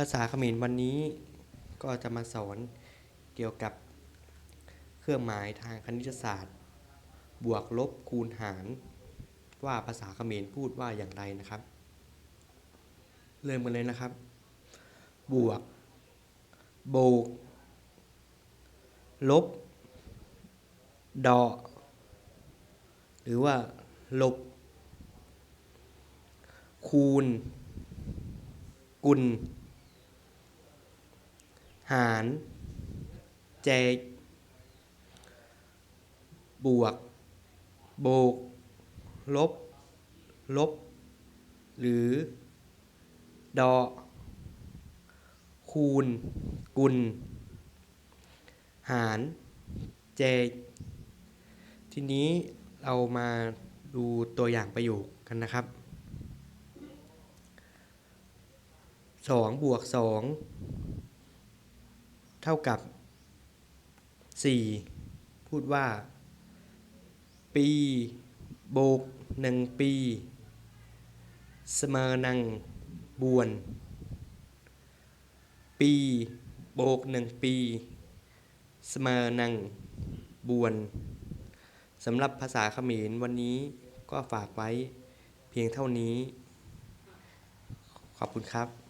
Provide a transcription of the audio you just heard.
ภาษาเขมรวันนี้ก็จะมาสอนเกี่ยวกับเครื่องหมายทางคณิตศาสตร์ บวกลบคูณหาร ว่าภาษาเขมรพูดว่าอย่างไรนะครับ เริ่มกันเลยนะครับ บวกโบก ลบ ดอ หรือว่า ลบ คูณ กุล หาร แจก บวก โบก ลบ ลบ หรือ ดอ คูณ กุล หาร แจก ทีนี้เรามาดูตัวอย่างประโยคกันนะครับสองบวกสอง เท่ากับสี่พูดว่า ปีโบกหนึ่งปีเสมอนังบวน ปีโบกหนึ่งปีเสมอนังบวนสำหรับภาษาเขมรวันนี้ก็ฝากไว้เพียงเท่านี้ ขอบคุณครับ